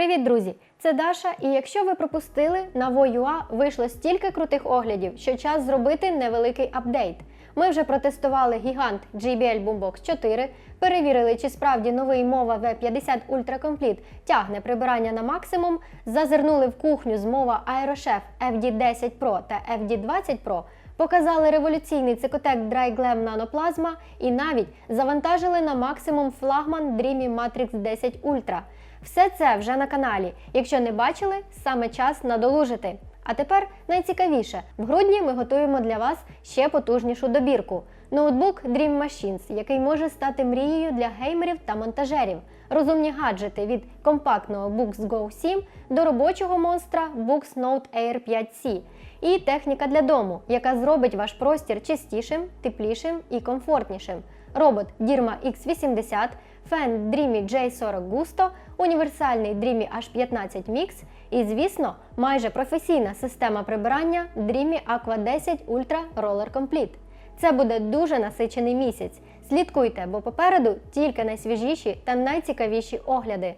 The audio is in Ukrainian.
Привіт, друзі! Це Даша. І якщо ви пропустили, на Voyua вийшло стільки крутих оглядів, що час зробити невеликий апдейт. Ми вже протестували гігант JBL Boombox 4, перевірили, чи справді новий мова V50 Ultra Complete тягне прибирання на максимум, зазирнули в кухню з мова Aerochef FD10 Pro та FD20 Pro, показали революційний цикотек Dry Glam Nano Plasma і навіть завантажили на максимум флагман Dreamy Matrix 10 Ultra. Все це вже на каналі. Якщо не бачили, саме час надолужити. А тепер найцікавіше: в грудні ми готуємо для вас ще потужнішу добірку. Ноутбук Dream Machines, який може стати мрією для геймерів та монтажерів. Розумні гаджети від компактного Books Go 7 до робочого монстра Books Note Air 5C. І техніка для дому, яка зробить ваш простір чистішим, теплішим і комфортнішим. Робот Dirma X80, фен Dreamy J40 Gusto, універсальний Dreamy H15 Mix і, звісно, майже професійна система прибирання Dreamy Aqua 10 Ultra Roller Complete. Це буде дуже насичений місяць. Слідкуйте, бо попереду тільки найсвіжіші та найцікавіші огляди.